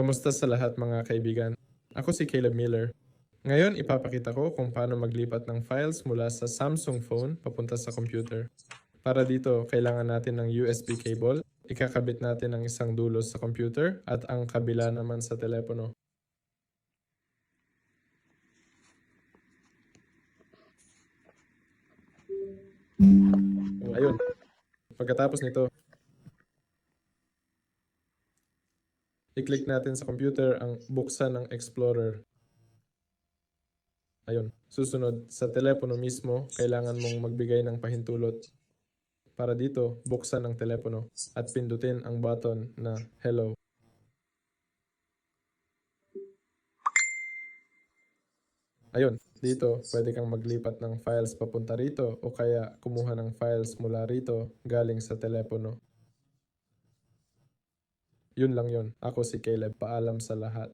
Kamusta sa lahat mga kaibigan? Ako si Caleb Miller. Ngayon ipapakita ko kung paano maglipat ng files mula sa Samsung phone papunta sa computer. Para dito, kailangan natin ng USB cable, ikakabit natin ang isang dulo sa computer at ang kabila naman sa telepono. Ayun. Pagkatapos nito, i-click natin sa computer ang buksan ng Explorer. Ayun. Susunod, sa telepono mismo, kailangan mong magbigay ng pahintulot. Para dito, buksan ang telepono at pindutin ang button na Hello. Ayun, dito pwede kang maglipat ng files papunta rito o kaya kumuha ng files mula rito galing sa telepono. Yun lang yun. Ako si Caleb. Paalam sa lahat.